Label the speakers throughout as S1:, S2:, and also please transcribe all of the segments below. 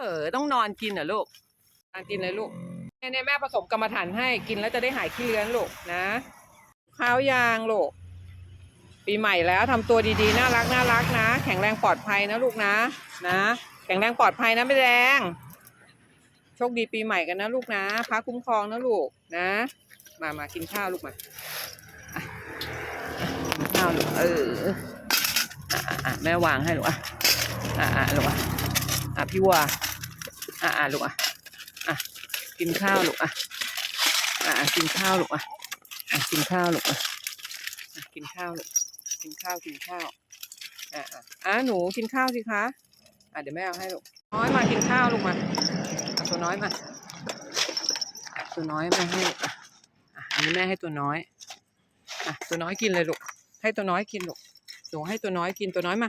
S1: เออต้องนอนกินเหรอลูกนอนกินเลยลูกเนี่ยเนี่ยแม่ผสมกรรมฐานให้กินแล้วจะได้หายขี้เลื้อนลูกนะข้าวยางลูกปีใหม่แล้วทำตัวดีๆ น่ารักน่ารักนะ แข็งแรงปลอดภัยนะลูกนะ นะ แข็งแรงปลอดภัยนะไม่แดงโชคดีปีใหม่กันนะลูกนะพระคุ้มครองนะลูกนะ มามากินข้าวลูกมากินข้าวลูกเอออะแม่วางให้ลูกอะอะอะลูกอะอะพี่วัว อะอะลูกอะอะกินข้าวลูกอะอะกินข้าวลูกอะอะกินข้าวลูกอะอะกินข้าวลูกกินข้าวกินข้าวอะอะอะหนูกินข้าวสิคะอะเดี๋ยวแม่เอาให้ลูกน้อยมากินข้าวลูกมาตัวน้อยมาตัวน้อยมาให้ลูกอะอะอันนี้แม่ให้ตัวน้อยอะตัวน้อยกินเลยลูกให้ตัวน้อยกินลูกหนูให้ตัวน้อยกินตัวน้อยมา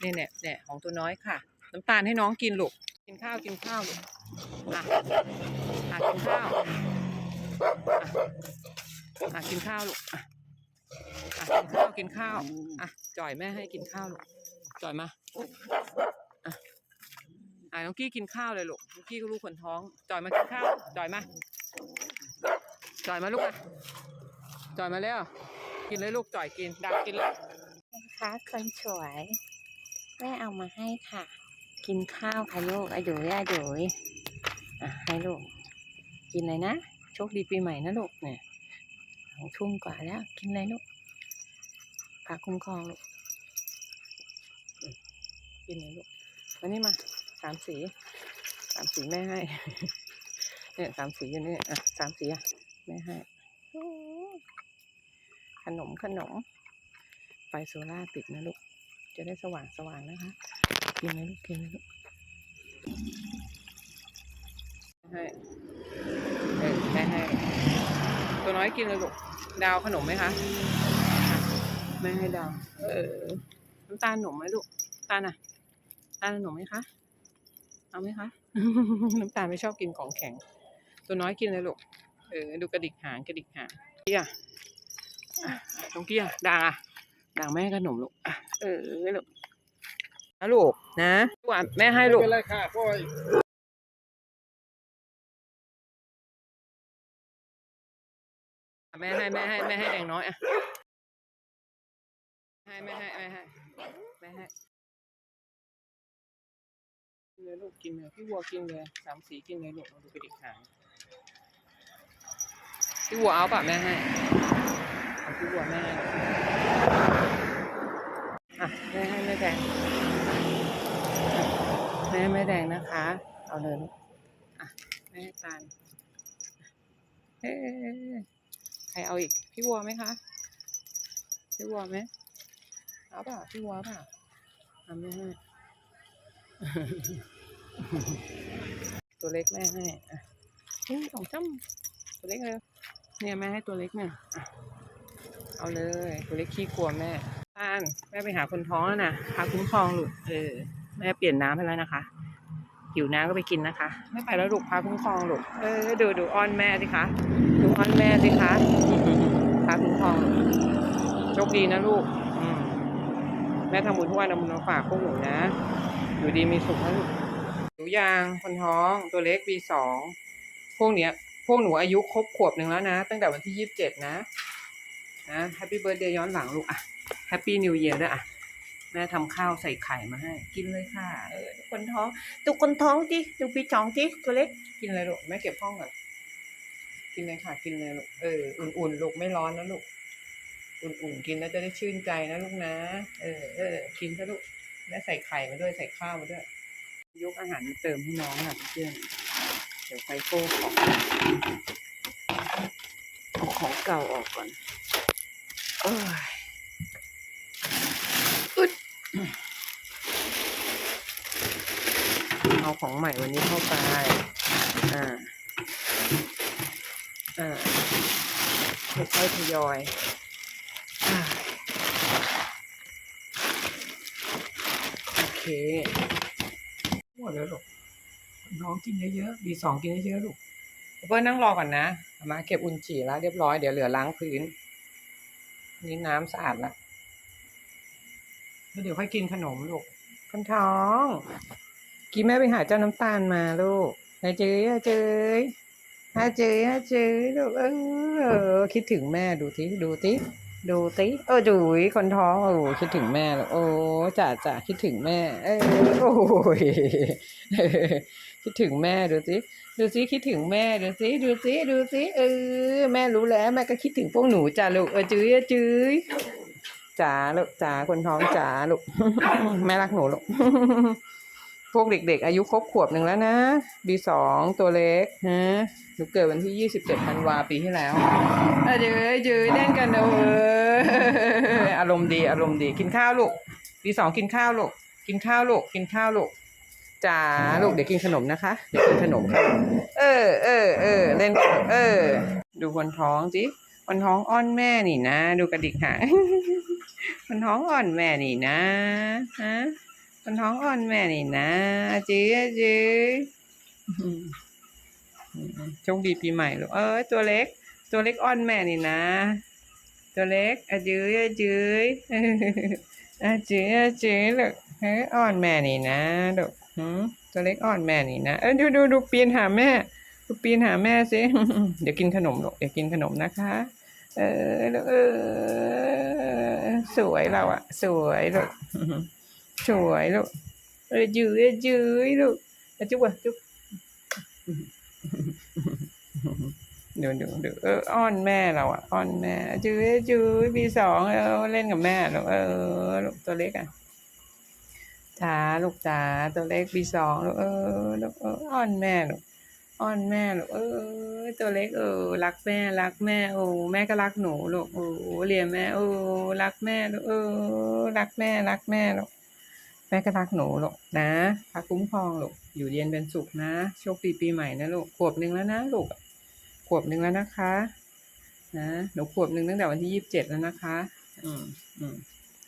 S1: เนี่ยเนี่ยเนี่ยของตัวน้อยค่ะ น้ำตาลให้น้องกินลูก กินข้าวกินข้าวลูกอะอะกินข้าวอะกินข้าวลูกอะอะกินข้าวกินข้าวอะจ่อยแม่ให้กินข้าวลูกจ่อยมาอะอะน้องกี้กินข้าวเลยลูกน้องกี้ก็ลูกคนท้อง จ่อยมากินข้าวจ่อยมาจ่อยมาลูกอะจ่อยมาแล้วกินเลยลูกจ่อยกินดักกินเลย
S2: นะคะคนสวยแม่เอามาให้ค่ะ กินข้าวค่ะลูกอายุยอายุยอะให้ลูก กินเลยนะ โชคดีปีใหม่นะลูกเนี่ยสองทุ่มกว่าแล้ว กินเลยลูกพาคุ้มครองลูกกินเลยลูกวันนี้มาสามสีสามสีแม่ให้เนี่ยสามสีอยู่นี่อะสามสีอะแม่ให้ขนมขนมไฟโซล่าติดนะลูก จะได้สว่างสว่างๆนะคะกินเลยลูกกินเลยลูก
S1: ให้เออแม่ให้ ตัวน้อยกินเลยลูกดาวขนมไหมคะแม่ให้ดาว เออ น้ำตาลหนมไหมลูก ตาลอะ ตาลหนมไหมคะ เอาไหมคะ น้ำตาลไม่ชอบกินของแข็ง ตัวน้อยกินเลยลูก เออ ดูกระดิกหางกระดิกหางเกี้ยตรงเกี้ยด่า งอะด่างแม่ให้ขนมลูกอะเออลูกนะลูกนะลูกอะแม่ให้ลูก
S3: ไม่เป็นไรค่ะพ่อย
S1: แม่ให้แม่ให้แม่ให้แดงน้อยอะให้แม่ให้แม่ให้แม่ให้กินเลยลูกกินเลยพี่วัวกินเลยสามสีกินเลยลูกมาดูกระดิกหางพี่วัวเอาป่ะแม่ให้เอาพี่วัวแม่ให้ อะแม่ให้แม่แดงแม่แม่แดงนะคะ เอาเลยลูกอะแม่ให้ตาลเอ๊ใครเอาอีก พี่วัวไหมคะ พี่วัวไหมเอาเปล่าพี่วัวเปล่าทำไม่ให้ตัวเล็กแม่ให้อะนี่ของจ้ำตัวเล็กเลยเนี่ยแม่ให้ตัวเล็กเนี่ย เอาเลย ตัวเล็กขี้กลัวแม่ ตานแม่ไปหาคนท้องแล้วนะพาคุ้มครองหลูกเออแม่เปลี่ยนน้ำให้แล้วนะคะหิวน้ำก็ไปกินนะคะ ไม่ไปแล้วลูกพาคุ้มครองลูกเออดูดูอ้อนแม่สิคะดูอ้อนแม่สิคะพาคุ้มครองโชคดีนะลูกแม่ทำบุญทุกวันเอาบุญมาฝากพวกหนูนะอยู่ดีมีสุขนะลูกหนูยางคนท้องตัวเล็กปีสองพวกเนี้ย พวกหนูอายุครบขวบหนึ่งแล้วนะ ตั้งแต่วันที่ยี่สิบเจ็ดนะนะแฮปปี้เบิร์ดเดย์ย้อนหลังลูกอะ แฮปปี้นิวเยียร์ด้วยอะ แม่ทำข้าวใส่ไข่มาให้ กินเลยค่ะ เออทุกคนท้องทุกคนท้องจิดูปีสองจิตัวเล็กกินเลยลูกแม่เก็บห้องก่อนกินเลยค่ะ กินเลยลูกเอออุ่นๆลูกไม่ร้อนนะลูกอุ่นๆกินแล้วจะได้ชื่นใจนะลูกนะ เออเออกินซะลูกแม่ใส่ไข่มาด้วยใส่ข้าวมาด้วย ยกอาหารมาเติมให้น้องค่ะเพื่อนเดี๋ยวไฟโก้ของเอาของเก่าออกก่อนโอ้ยอึด เอาของใหม่วันนี้เข้าไป อ่า อ่าค่อยๆทยอยอ่าโอเคหมดแล้วลูกน้องกินเยอะๆบีสองกินเยอะๆลูกเพื่อนนั่งรอก่อนนะเอามาเก็บอุนจีแล้วเรียบร้อย เดี๋ยวเหลือล้างพื้น นี่น้ำสะอาดละแล้วเดี๋ยวค่อยกินขนมลูกคนท้อง กี้แม่ไปหาเจ้าน้ำตาลมาลูกอาเจยอาเจยอาเจยอาเจยลูกเออคิดถึงแม่ดูทิดูติดูติเออดูยคนท้องโอ้คิดถึงแม่ลูกโอ้จ่าจ่าคิดถึงแม่ เออโอ้ยคิดถึงแม่ดูสิดูสิคิดถึงแม่ดูสิดูสิดูสิเออแม่รู้แล้วแม่ก็คิดถึงพวกหนูจ้าลูกเออจื้อจื้อจ๋าลูกจ๋าคนท้องจ๋าลูกแม่รักหนูลูก พวกเด็กๆ อายุครบขวบหนึ่งแล้วนะบีสองตัวเล็กฮะหนูเกิดวันที่ยี่สิบเจ็ดธันวาปีที่แล้วเออเจอเจอเล่นกันเอออารมณ์ดีอารมณ์ดีกินข้าวลูกบีสองกินข้าวลูกกินข้าวลูกกินข้าวลูกจ๋าลูกเดี๋ยวกินขนมนะคะเดี๋ยวกินขนมค่ะเออเออเออเล่นเออ ดูคนท้องสิคนท้องอ้อนแม่นี่นะ ดูกระดิกหางคนท้องอ่อนแม่นี่นะฮะ คนท้องอ่อนแม่นี่นะจื้อจื้อโชคดีปีใหม่ลูกเอ้ยตัวเล็ก ตัวเล็กอ่อนแม่นี่นะ ตัวเล็กอะจื้อจื้ออะจื้อจื้อลูกเฮ้ยอ่อนแม่นี่นะลูกหืมตัวเล็กอ่อนแม่นี่นะเอ้ยดูดูดูปีนหาแม่ดูปีนหาแม่สิเดี๋ยวกินขนมลูกเดี๋ยวกินขนมนะคะ เออลูกเออสวยเราอะสวยลูก สวยลูกเออยื้อยื้อลูกจุ๊บอะจุ๊บเดี๋ยวเดี๋ยวเดี๋ยวเอออ้อนแม่เราอะอ้อนแม่จื้อจื้อปีสองเออเล่นกับแม่ลูกเออลูกตัวเล็กอะจ๋าลูกจ๋าตัวเล็กปีสองลูกเออลูกเอออ้อนแม่ลูกอ้อนแม่ลูกเออตัวเล็กเออรักแม่รักแม่โอ้แม่ก็รักหนูลูกโอ้เรียนแม่โอ้รักแม่ลูกเออรักแม่รักแม่ลูก แม่ก็รักหนูลูกนะพระคุ้มครองลูกอยู่เย็นเป็นสุขนะ โชคดีปีใหม่นะลูกขวบหนึ่งแล้วนะลูกขวบหนึ่งแล้วนะคะ นะหนูขวบหนึ่งตั้งแต่วันที่ยี่สิบเจ็ดแล้วนะคะ อืมอืม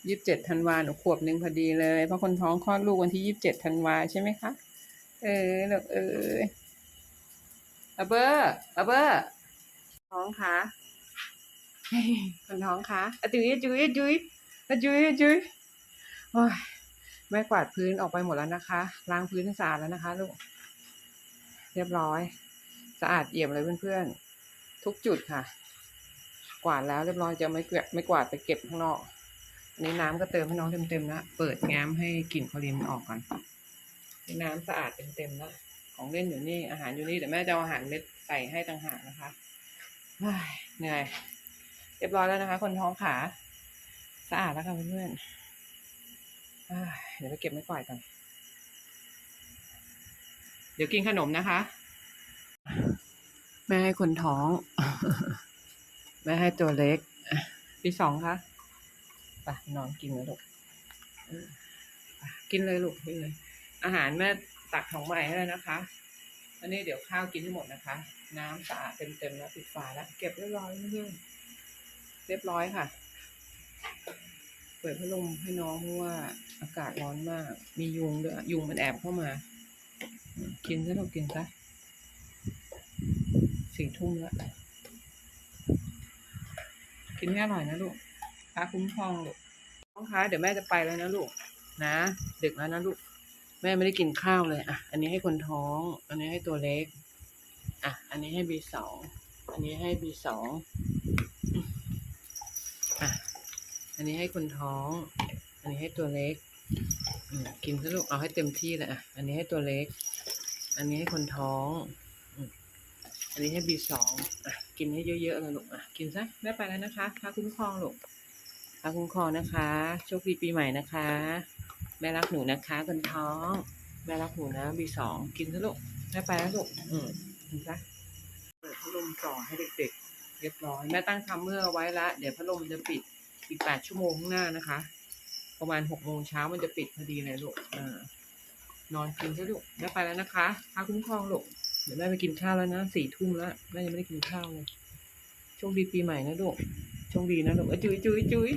S1: ยี่สิบเจ็ดธันวาหนูขวบหนึ่งพอดีเลย เพราะคนท้องคลอดลูกวันที่ยี่สิบเจ็ดธันวาใช่ไหมคะเออลูกเอออาเบอร์อาเบอร์ท้องคะเฮ้คนท้องคะอะจุยอจุยอจุยอจุยอจุยโอ้ย แม่กวาดพื้นออกไปหมดแล้วนะคะ ล้างพื้นสะอาดแล้วนะคะลูก เรียบร้อย สะอาดเอี่ยมเลยเพื่อนๆ ทุกจุดค่ะ กวาดแล้วเรียบร้อยจะไม่เก็บไม่กวาดไปเก็บข้างนอกอันนี้น้ำก็เติมให้น้องเต็มๆแล้วเปิดแง้มให้กลิ่นคลอรีนมันออกก่อนนี่น้ำสะอาดเต็มๆแล้วของเล่นอยู่นี่อาหารอยู่นี่แต่แม่จะเอาอาหารเม็ดใส่ให้ต่างหากนะคะเหนื่อย เรียบร้อยแล้วนะคะ คนท้องขา สะอาดแล้วค่ะเพื่อนๆ เดี๋ยวไปเก็บไม้กวาดก่อนเดี๋ยวกินขนมนะคะ แม่ให้คนท้อง แม่ให้ตัวเล็กพี่สองคะไปนอนกินเลยลูกเออไปกินเลยลูกกินเลย อาหารแม่ตักของใหม่ให้แล้วนะคะอันนี้เดี๋ยวข้าวกินให้หมดนะคะ น้ำสะอาดเต็มๆแล้วปิดฝาแล้วเก็บเรียบร้อยเพื่อนๆเรียบร้อยค่ะเปิดพัดลมให้น้องเพราะว่าอากาศร้อนมาก มียุงด้วยยุงมันแอบเข้ามา กินซะลูกกินซะสี่ทุ่มแล้วกินให้อร่อยนะลูกพาคุ้มครองลูกน้องคะเดี๋ยวแม่จะไปแล้วนะลูก นะดึกแล้วนะลูก แม่ไม่ได้กินข้าวเลย อะ อันนี้ให้คนท้อง อันนี้ให้ตัวเล็ก อะ อันนี้ให้บีสอง อันนี้ให้บีสอง อะ อันนี้ให้คนท้อง อันนี้ให้ตัวเล็กกินซะลูกเอาให้เต็มที่เลยอะ อันนี้ให้ตัวเล็ก อันนี้ให้คนท้อง อันนี้ให้บีสองอะกินให้เยอะๆเลยลูกอะกินซะแม่ไปแล้วนะคะพาคุ้มครองลูกพาคุ้มครองนะคะ โชคดีปีใหม่นะคะ แม่รักหนูนะคะคนท้อง แม่รักหนูนะบีสองกินซะลูกแม่ไปแล้วลูกอืมกินซะเปิดพัดลมต่อให้เด็กๆ เรียบร้อยแม่ตั้งทำเมื่อไว้ละเดี๋ยวพัดลมจะปิด อีกแปดชั่วโมงข้างหน้านะคะ ประมาณหกโมงเช้ามันจะปิดพอดีเลยลูกนอนกินซะลูกแม่ไปแล้วนะคะพาคุ้มครองลูกเดี๋ยวแม่ไปกินข้าวแล้วนะสี่ทุ่มแล้วแม่ยังไม่ได้กินข้าวเลยโชคดีปีใหม่นะลูกโชคดีนะลูกเอ้ยจุยจุยจุย